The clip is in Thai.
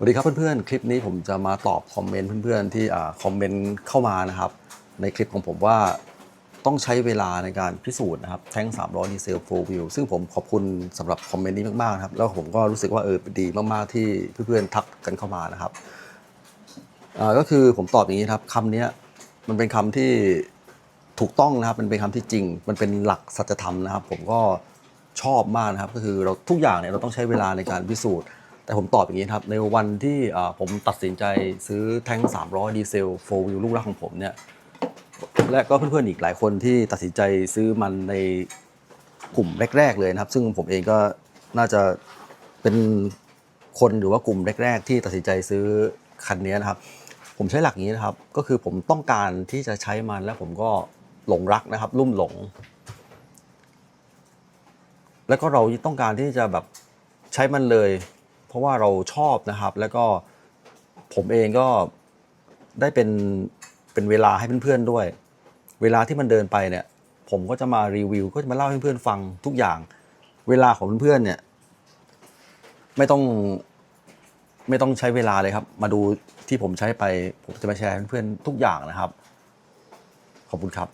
สวัสดีครับเพื่อนๆ คลิปนี้ผมจะมาตอบคอมเมนต์เพื่อนๆที่คอมเมนต์เข้ามานะครับ ในคลิปของผมว่าต้องใช้เวลาในการพิสูจน์นะครับแท้ง300ดีเซล4 wheel ซึ่งผมขอบคุณสำหรับคอมเมนต์นี้มากๆครับแล้วผมก็รู้สึกว่าเออดีมากๆที่เพื่อนๆทักกันเข้ามานะครับก็คือผมตอบอย่างนี้ครับคำนี้มันเป็นคำที่ถูกต้องนะครับมันเป็นคำที่จริง มันเป็นหลักสัจธรรมนะครับ ผมก็ชอบมากนะครับก็คือเราทุกอย่างเนี่ยเราต้องใช้เวลาในการพิสูจน์ แต่ผมตอบอย่างนี้ครับ ในวันที่ผมตัดสินใจซื้อแท้ง300 ดีเซล4 wheel ลูกรักของผมเนี่ย และก็เพื่อนๆอีกหลายคนที่ตัดสินใจซื้อมันในกลุ่มแรก ๆ เลยนะครับ ซึ่งผมเองก็น่าจะเป็นคนหรือว่ากลุ่มแรก ๆ ที่ตัดสินใจซื้อคันนี้นะครับ ผมใช้หลักนี้นะครับ ก็คือผมต้องการที่จะใช้มันแล้วผมก็หลงรักนะครับ ลุ่มหลง แล้วก็เราต้องการที่จะแบบใช้มันเลย เพราะว่าเราชอบนะครับ แล้วก็ผมเองก็ได้เป็นเป็นเวลาให้เพื่อนๆด้วย เวลาที่มันเดินไปเนี่ย ผมก็จะมารีวิว ก็จะมาเล่าให้เพื่อนๆฟังทุกอย่าง เวลาของเพื่อนๆเนี่ย ไม่ต้องไม่ต้องใช้เวลาเลยครับ มาดูที่ผมใช้ไป ผมจะมาแชร์ให้เพื่อนๆทุกอย่างนะครับ ขอบคุณครับ